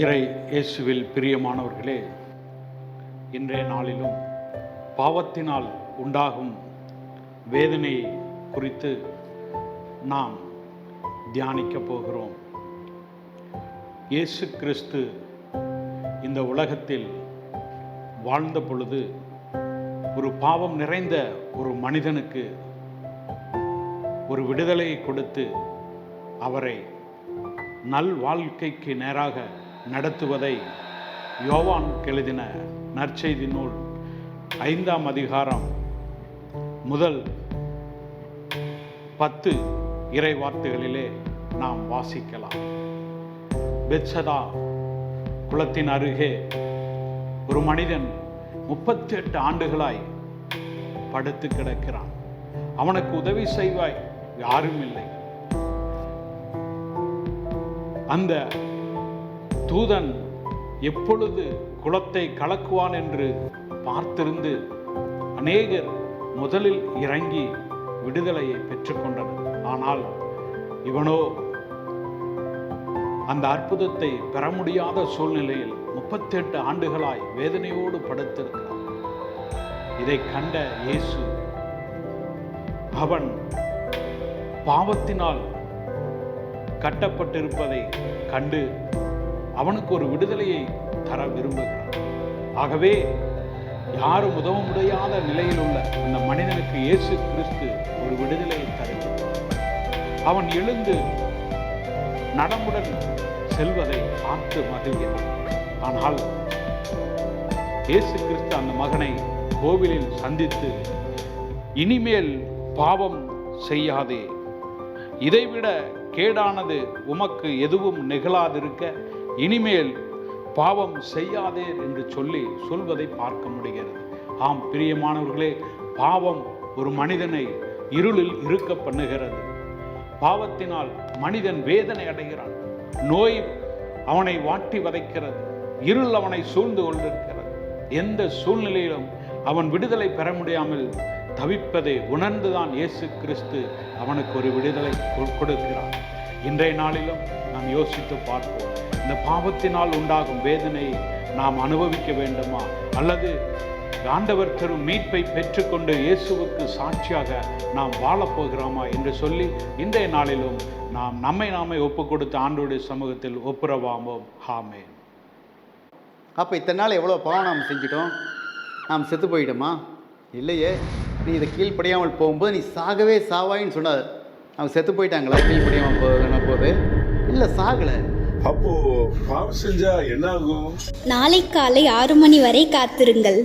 இறை இயேசுவில் பிரியமானவர்களே இன்றைய நாளிலும் பாவத்தினால் உண்டாகும் வேதனை குறித்து நாம் தியானிக்க போகிறோம். இயேசு கிறிஸ்து இந்த உலகத்தில் வாழ்ந்த பொழுது ஒரு பாவம் நிறைந்த ஒரு மனிதனுக்கு ஒரு விடுதலையை கொடுத்து அவரை நல் வாழ்க்கைக்கு நேராக நடத்துவதை யோவான் எழுதின நற்செய்தி நூல் ஐந்தாம் அதிகாரம் முதல் பத்து இறை வார்த்தைகளிலே நாம் வாசிக்கலாம். பெட்சதா குளத்தின் அருகே ஒரு மனிதன் முப்பத்தி எட்டு ஆண்டுகளாய் படுத்து கிடக்கிறான். அவனுக்கு உதவி செய்வாய் யாரும் இல்லை அந்த தூதன் எப்பொழுது குளத்தை கலக்குவான் என்று பார்த்திருந்து அநேகர் முதலில் இறங்கி விடுதலையை பெற்றுக்கொண்டனர். ஆனால் இவனோ அந்த அற்புதத்தை பெற முடியாத சூழ்நிலையில் முப்பத்தெட்டு ஆண்டுகளாய் வேதனையோடு படுத்திருக்கிறான். இதை கண்ட இயேசு அவன் பாவத்தினால் கட்டப்பட்டிருப்பதை கண்டு அவனுக்கு ஒரு விடுதலையை தர விரும்புகிறான். ஆகவே யாரும் உதவ முடியாத நிலையில் உள்ள அந்த மனிதனுக்கு இயேசு கிறிஸ்து ஒரு விடுதலையை தருகிறார். அவன் எழுந்து நடமுடன் செல்வதை பார்த்து மகிழ்கிறான். ஆனால் இயேசு கிறிஸ்து அந்த மகனை கோவிலில் சந்தித்து இனிமேல் பாவம் செய்யாதே. இதைவிட கேடானது உமக்கு எதுவும் நிகழாதிருக்க இனிமேல் பாவம் செய்யாதே என்று சொல்லி சொல்வதை பார்க்க முடிகிறது. ஆம் பிரியமானவர்களே பாவம் ஒரு மனிதனை இருளில் இருக்க பண்ணுகிறது. பாவத்தினால் மனிதன் வேதனை அடைகிறான். நோய் அவனை வாட்டி வதைக்கிறது. இருள் அவனை சூழ்ந்து கொண்டிருக்கிறது. எந்த சூழ்நிலையிலும் அவன் விடுதலை பெற முடியாமல் தவிப்பதை உணர்ந்துதான் இயேசு கிறிஸ்து அவனுக்கு ஒரு விடுதலை கொ- கொடுக்கிறார். இன்றைய நாளிலும் நாம் யோசித்து பார்ப்போம். இந்த பாவத்தினால் உண்டாகும் வேதனையை நாம் அனுபவிக்க வேண்டுமா? அல்லது ஆண்டவர் தரும் மீட்பை பெற்றுக்கொண்டு இயேசுவுக்கு சாட்சியாக நாம் வாழப்போகிறோமா என்று சொல்லி இன்றைய நாளிலும் நாம் நம்மை நாமே ஒப்பு கொடுத்து ஆண்டோடைய சமூகத்தில் ஒப்புரவாமோம். ஹாமே அப்போ இத்தனை நாள் எவ்வளோ பாவம் நாம் செஞ்சிட்டோம்? நாம் செத்து போயிட்டோமா? இல்லையே. நீ இதை கீழ்ப்படியாமல் போகும்போது நீ சாகவே சாவாயின்னு சொன்னார். அவங்க செத்து போயிட்டாங்களா? கீழ்ப்படியாமல் போன போது. இல்லை சாகலை. அப்போ பாவம் செஞ்சா என்ன ஆகும் நாளை காலை ஆறு மணி வரை காத்திருங்கள்.